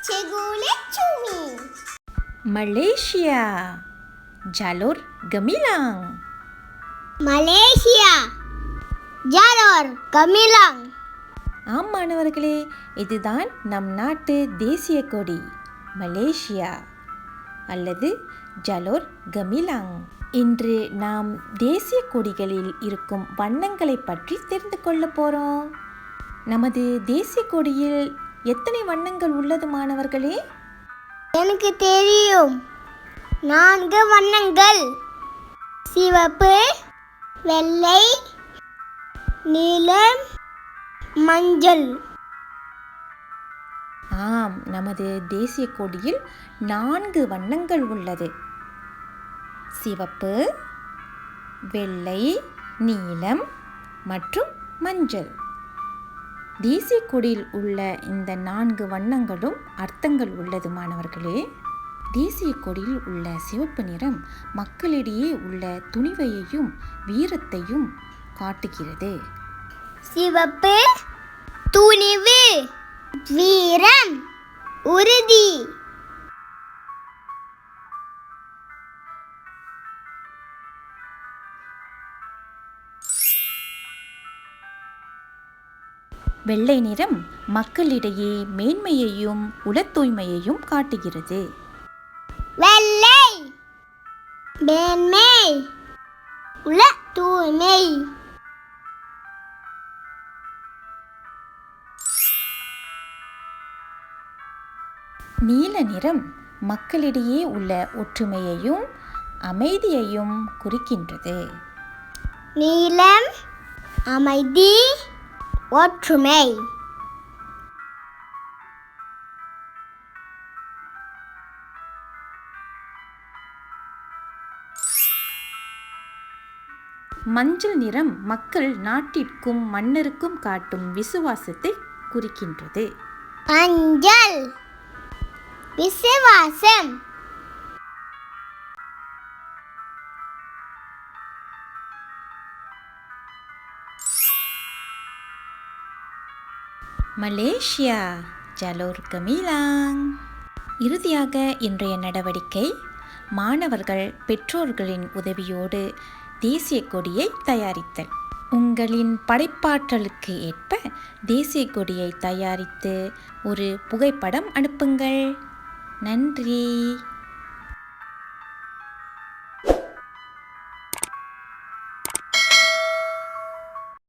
Cigulit cumi. Malaysia Jalur Gemilang Malaysia. Jalur Gemilang. ஆம் மாணவர்களே இதுதான் நம் நாட்டு தேசிய கொடி மலேசியா அல்லது ஜலோர் கமிலாங் இன்று நாம் தேசிய கொடிகளில் இருக்கும் வண்ணங்களை பற்றி தெரிந்து கொள்ள போகிறோம் நமது தேசிய கொடியில் எத்தனை வண்ணங்கள் உள்ளது மாணவர்களே? எனக்கு தெரியும். நான்கு வண்ணங்கள். சிவப்பு வெள்ளை நீலம் மஞ்சள். ஆம் நமது தேசிய கொடியில் நான்கு வண்ணங்கள் உள்ளது. சிவப்பு வெள்ளை நீலம் மற்றும் மஞ்சள். தேசிய கொடியில் உள்ள இந்த நான்கு வண்ணங்களும் அர்த்தங்கள் உள்ளது மாணவர்களே. தேசிய கொடியில் உள்ள சிவப்பு நிறம் மக்களிடையே உள்ள துணிவையையும் வீரத்தையும் காட்டுகிறது. சிவப்பு துணிவு வீரம் உறுதி. வெள்ளை நிறம் மக்களிடையே மேன்மையையும் உளத் தூய்மையையும் காட்டுகிறது. வெள்ளை மேன்மை உள்ள தூய்மை நீல நிறம் மக்களிடையே உள்ள ஒற்றுமையையும் அமைதியையும் குறிக்கின்றது. நீலம் அமைதி ஒற்றுமை மஞ்சள் நிறம் மக்கள் நாட்டிற்கும் மன்னருக்கும் காட்டும் விசுவாசத்தை குறிக்கின்றது. மஞ்சள் விசுவாசம். மலேசியா. ஜலோர் கமிலாங் இறுதியாக இன்றைய நடவடிக்கை மாணவர்கள் பெற்றோர்களின் உதவியோடு தேசிய கொடியை தயாரித்தல். உங்களின் படைப்பாற்றலுக்கு ஏற்ப தேசிய கொடியை தயாரித்து ஒரு புகைப்படம் அனுப்புங்கள். நன்றி.